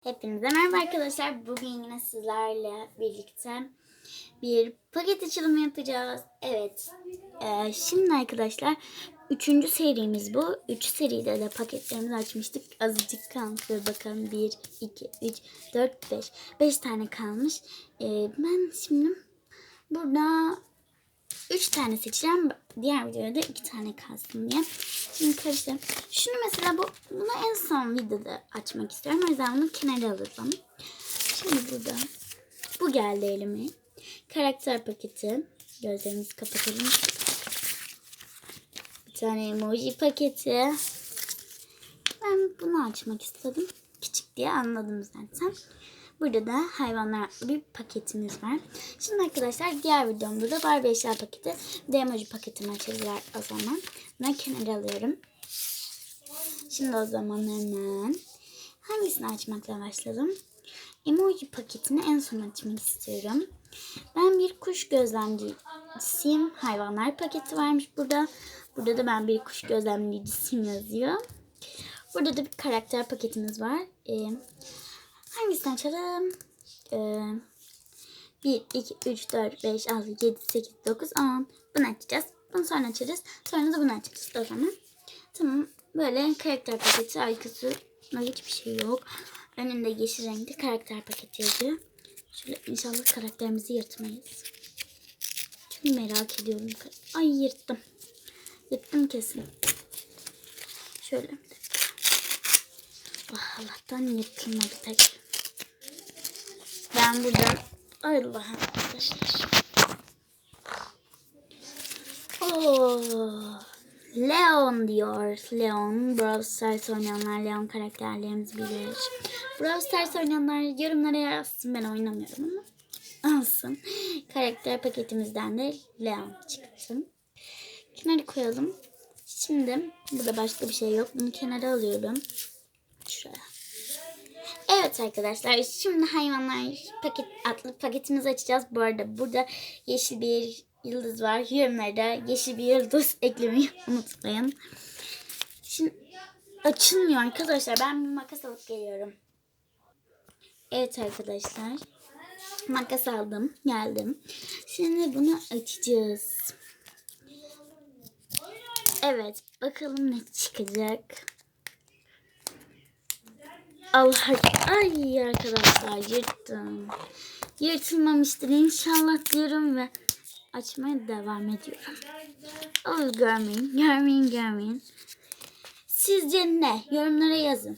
Hepinize merhaba arkadaşlar. Bugün yine sizlerle birlikte bir paket açılımı yapacağız. Evet. Ee, şimdi arkadaşlar üçüncü serimiz bu. Üç seride de paketlerimizi açmıştık. Azıcık kalmış. Böyle bakalım 1, 2, 3, 4, 5. 5 tane kalmış. Ee, ben şimdi burada 3 tane seçeceğim. Diğer videoda da 2 tane kalsın diye. Şimdi karıştıralım. Şunu mesela bu bunu en son videoda açmak istiyorum. O yüzden bunu kenara alalım. Şimdi burada bu geldi elime. Karakter paketi. Gözlerimizi kapatalım. Bir tane emoji paketi. Ben bunu açmak istedim. Küçük diye anladım zaten. Burada da hayvanlar bir paketimiz var. Şimdi arkadaşlar diğer videomda da Barbie eşya paketi, de emoji paketini açacağız o zaman. Ben kenara alıyorum. Şimdi o zaman hemen hangisini açmakla başladım? Emoji paketini en son açmak istiyorum. Ben bir kuş gözlemcisiyim. Hayvanlar paketi varmış burada. Burada da ben bir kuş gözlemcisiyim yazıyor. Burada da bir karakter paketimiz var. Ee, hangisini açalım? Ee, 1, 2, 3, 4, 5, 6, 7, 8, 9, 10. Bunu açacağız. Bunu sonra açarız. Sonra da bunu açarız o zaman. Tamam. Böyle karakter paketi arkası hiçbir şey yok. Önünde yeşil renkli karakter paketi yazıyor. Şöyle inşallah karakterimizi yırtmayız. Çünkü merak ediyorum. Ay yırttım. Yırttım kesin. Şöyle. Ah, Allah'tan yırtılmadı tek. Ben buradan Allah'ım arkadaşlar. Oh. Leon diyor. Leon. Brawl Stars oynayanlar Leon karakterlerimizi bilir. Brawl Stars oynayanlar yorumlara yazsın. Ben oynamıyorum ama alsın. Karakter paketimizden de Leon çıktı. Kenara koyalım. Şimdi burada başka bir şey yok. Bunu kenara alıyorum. Şuraya. Evet arkadaşlar şimdi hayvanlar paket adlı paketimizi açacağız. Bu arada burada yeşil bir yıldız var. Yorumlarda yeşil bir yıldız eklemeyi unutmayın. Şimdi açılmıyor arkadaşlar. Ben bir makas alıp geliyorum. Evet arkadaşlar. Makas aldım. Geldim. Şimdi bunu açacağız. Evet. Bakalım ne çıkacak. Allah ay arkadaşlar yırttım. Yırtılmamıştır inşallah diyorum ve açmaya devam ediyorum. Olur görmeyin, görmeyin, görmeyin. Sizce ne? Yorumlara yazın.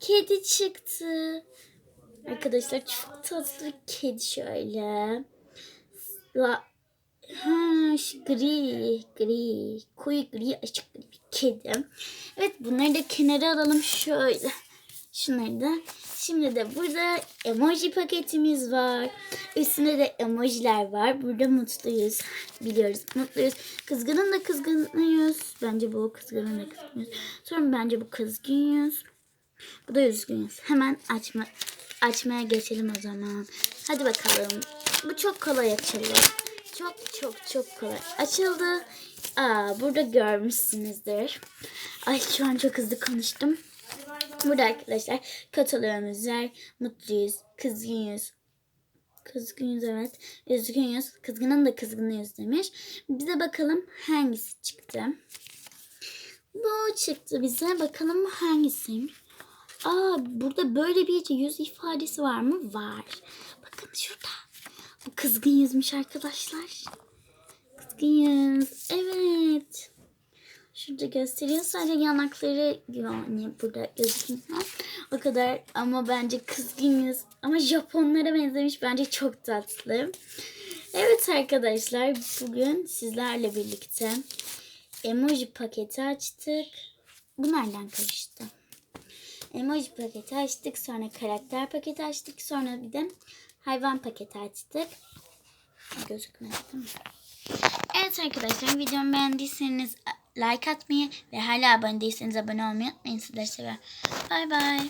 Kedi çıktı. Arkadaşlar çok tatlı kedi şöyle. La Ha, gri, gri, koyu gri, açık gri bir kedi. Evet bunları da kenara alalım şöyle. Şunları da. Şimdi de burada emoji paketimiz var. Üstünde de emojiler var. Burada mutluyuz. Biliyoruz mutluyuz. Kızgının da kızgınıyız. Bence bu kızgının da kızgınıyız. Sonra bence bu kızgınıyız. Bu da üzgünüz. Hemen açma, açmaya geçelim o zaman. Hadi bakalım. Bu çok kolay açılıyor. Çok çok çok kolay. Açıldı. Aa, burada görmüşsünüzdür. Ay şu an çok hızlı konuştum. Burada arkadaşlar katılıyoruz var. Mutluyuz. Kızgınız. Kızgınız evet. Üzgünüz. Kızgının da kızgınıyız demiş. Bize bakalım hangisi çıktı. Bu çıktı bize. Bakalım hangisiymiş. Aa burada böyle bir yüz ifadesi var mı? Var. Bakın şurada. Kızgın yüzmüş arkadaşlar. Kızgın yüz. Evet. Şurada gösteriyor. Sadece yanakları yani burada gözüküyor. O kadar ama bence kızgın yüz. Ama Japonlara benzemiş. Bence çok tatlı. Evet arkadaşlar bugün sizlerle birlikte emoji paketi açtık. Bu nereden karıştı? Emoji paketi açtık. Sonra karakter paketi açtık. Sonra bir de hayvan paketi açtık. Gözükmedi değil mi? Evet arkadaşlar videomu beğendiyseniz like atmayı ve hala abone değilseniz abone olmayı unutmayın. Sizleri seviyorum. Bay bay.